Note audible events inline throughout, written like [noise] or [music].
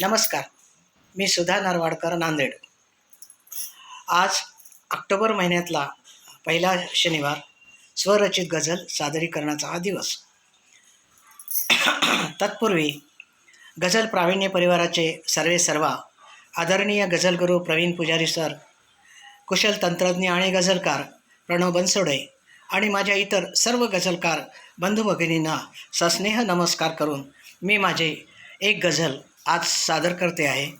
नमस्कार. मी सुधा नारवाडकर नांदेड. आज ऑक्टोबर महिन्यातला पहिला शनिवार स्वरचित गझल सादरीकरणाचा हा दिवस. तत्पूर्वी गझल प्रावीण्य परिवाराचे सर्वे सर्वा आदरणीय गझलगुरू प्रवीण पुजारी सर कुशल तंत्रज्ञ आणि गझलकार प्रणव बनसोडे आणि माझ्या इतर सर्व गझलकार बंधू भगिनींना सस्नेह नमस्कार करून मी माझे एक गझल आज सादर करते आहे.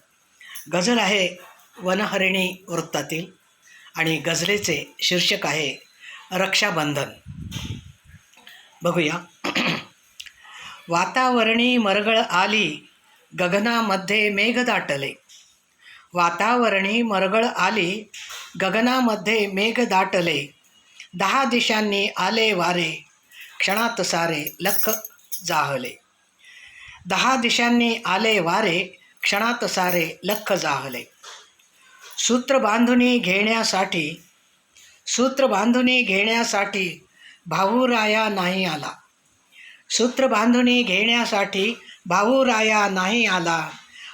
गझल आहे वनहरिणी वृत्तातील आणि गझलेचे शीर्षक आहे रक्षाबंधन. बघूया. [clears throat] वातावरणी मरगळ आली गगनामध्ये मेघ दाटले. वातावरणी मरगळ आली गगनामध्ये मेघ दाटले. दहा दिशांनी आले वारे क्षणात सारे लख जाहले. दहा दिशांनी आले वारे क्षणात सारे लख जाहले सूत्र बांधुनी घेण्यासाठी सूत्र बांधुनी घेण्यासाठी भाऊराया नाही आला. सूत्र बांधुनी घेण्यासाठी भाऊराया नाही आला.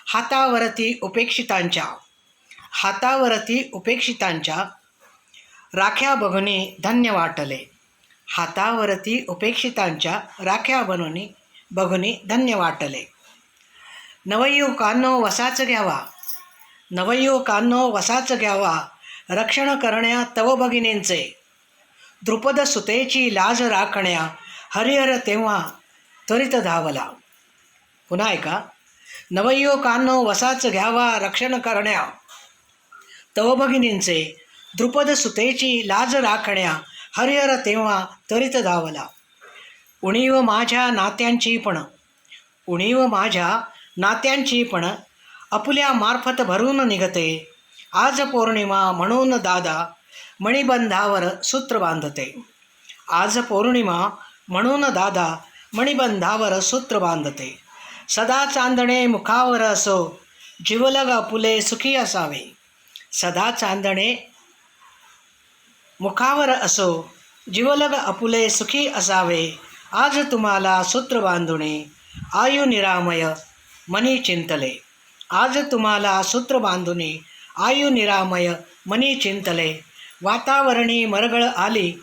हातावरती उपेक्षितांच्या हातावरती उपेक्षितांच्या राख्या बघुनी धन्य वाटले. हातावरती उपेक्षितांच्या राख्या बनवणी बघुनी धन्य वाटले. नवयुवकांनो वसाच घ्यावा. नवयुवकांनो वसाच घ्यावा. रक्षण करण्या तव भगिनींचे. द्रुपद सुतेची लाज राखण्या हरिहर तेव्हा त्वरित धावला. पुन्हा ऐका. नवयुवकांनो वसाच घ्यावा रक्षण करण्या तव भगिनींचे. द्रुपद सुतेची लाज राखण्या हरिहर तेव्हा त्वरित धावला. उणीव माझ्या नात्यांची पण. उणीव माझ्या नात्यांची पण. अपुल्या मार्फत भरून निघते. आज पौर्णिमा म्हणून दादा मणिबंधावर सूत्र बांधते. आज पौर्णिमा म्हणून दादा मणिबंधावर सूत्र बांधते. सदा चांदणे मुखावर असो जिवलग अपुले सुखी असावे. सदा चांदणे मुखावर असो जीवलग अपुले सुखी असावे. आज तुम्हाला सूत्र बांधुणे आयु निरामय मनी चिंतले. आज तुम्हाला सूत्र बांधुणे आयु निरामय मनी चिंतले. वातावरणी मरगळ आली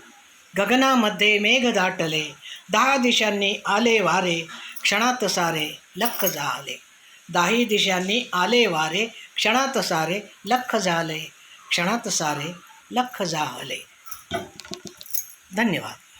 गगनामध्ये मेघ दाटले. दहा दिशांनी आले वारे क्षणात सारे लख झाले. दाही दिशांनी आले वारे क्षणात सारे लख झाले. क्षणात सारे लख झाले. धन्यवाद.